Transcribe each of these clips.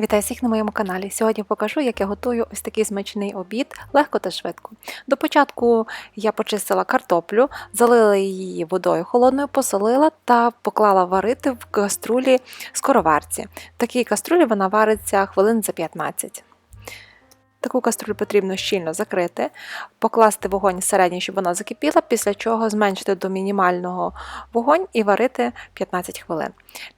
Вітаю всіх на моєму каналі. Сьогодні покажу, як я готую ось такий смачний обід легко та швидко. До початку я почистила картоплю, залила її водою холодною, посолила та поклала варити в каструлі скороварці. В такій каструлі вона вариться хвилин за 15. Таку каструлю потрібно щільно закрити, покласти вогонь середній, щоб вона закипіла, після чого зменшити до мінімального вогонь і варити 15 хвилин.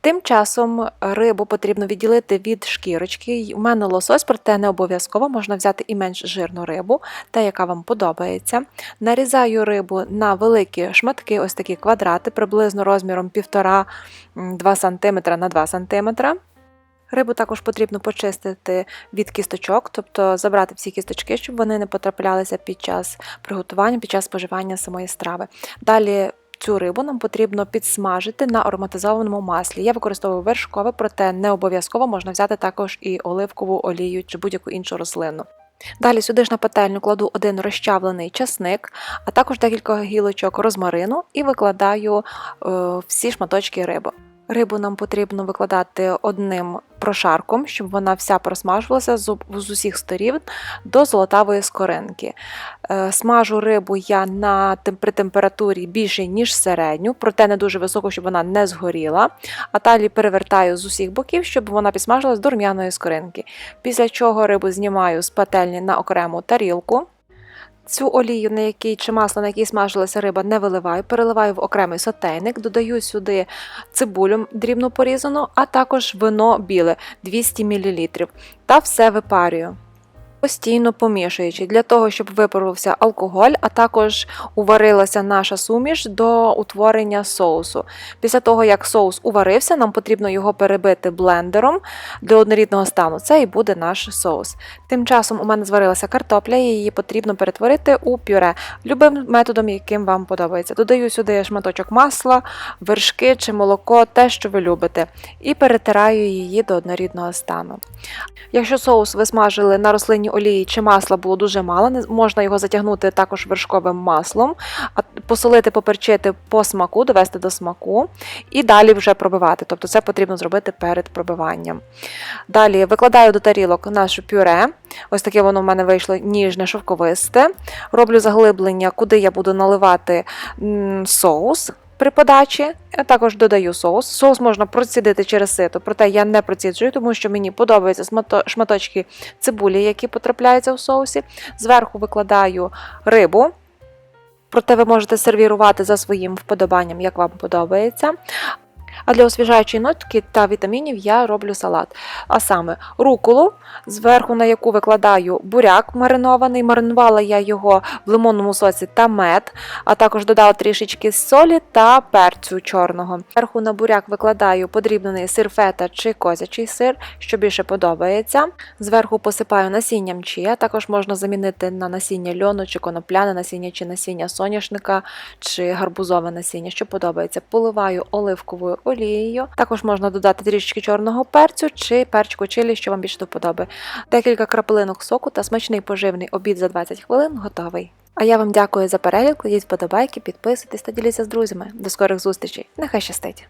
Тим часом рибу потрібно відділити від шкірочки. У мене лосось, проте не обов'язково можна взяти і менш жирну рибу, та яка вам подобається. Нарізаю рибу на великі шматки, ось такі квадрати, приблизно розміром 1,5-2 см на 2 см. Рибу також потрібно почистити від кісточок, тобто забрати всі кісточки, щоб вони не потраплялися під час приготування, під час споживання самої страви. Далі цю рибу нам потрібно підсмажити на ароматизованому маслі. Я використовую вершкове, проте не обов'язково можна взяти також і оливкову олію чи будь-яку іншу рослину. Далі сюди ж на пательню кладу один розчавлений часник, а також декілька гілочок розмарину і викладаю е, всі шматочки риби. Рибу нам потрібно викладати одним прошарком, щоб вона вся просмажувалася з усіх сторін до золотавої скоринки. Е, Смажу рибу я на при температурі більше, ніж середню, проте не дуже високо, щоб вона не згоріла. А далі перевертаю з усіх боків, щоб вона підсмажилась до рум'яної скоринки. Після чого рибу знімаю з пательні на окрему тарілку. Цю олію, на якій чи масло, на якій смажилася риба, не виливаю, переливаю в окремий сотейник, додаю сюди цибулю дрібно порізану, а також вино біле 200 мл та все випарюю. Постійно помішуючи для того, щоб випарувався алкоголь, а також уварилася наша суміш до утворення соусу. Після того, як соус уварився, нам потрібно його перебити блендером до однорідного стану. Це і буде наш соус. Тим часом у мене зварилася картопля, її потрібно перетворити у пюре любим методом, яким вам подобається. Додаю сюди шматочок масла, вершки чи молоко, те, що ви любите, і перетираю її до однорідного стану. Якщо соус ви смажили на рослинній олії чи масла було дуже мало, можна його затягнути також вершковим маслом, посолити, поперчити по смаку, довести до смаку і далі вже пробивати. Тобто це потрібно зробити перед пробиванням. Далі викладаю до тарілок наше пюре. Ось таке воно в мене вийшло ніжне, шовковисте. Роблю заглиблення, куди я буду наливати соус при подачі. Я також додаю соус. Соус можна процідити через сито, проте я не проціджую, тому що мені подобаються шматочки цибулі, які потрапляються в соусі. Зверху викладаю рибу. Проте ви можете сервірувати за своїм вподобанням, як вам подобається. А для освіжаючої нотки та вітамінів я роблю салат. А саме руколу, зверху на яку викладаю буряк маринований. Маринувала я його в лимонному соці та мед, а також додала трішечки солі та перцю чорного. Зверху на буряк викладаю подрібнений сир фета чи козячий сир, що більше подобається. Зверху посипаю насінням чия, також можна замінити на насіння льону чи конопляне насіння, чи насіння соняшника, чи гарбузове насіння, що подобається. Поливаю оливковою олією. Також можна додати трішечки чорного перцю чи перчику чилі, що вам більше до вподоби. Декілька крапелинок соку та смачний поживний обід за 20 хвилин готовий. А я вам дякую за перегляд, кладіть вподобайки, підписуйтесь та діліться з друзями. До скорих зустрічей! Нехай щастить!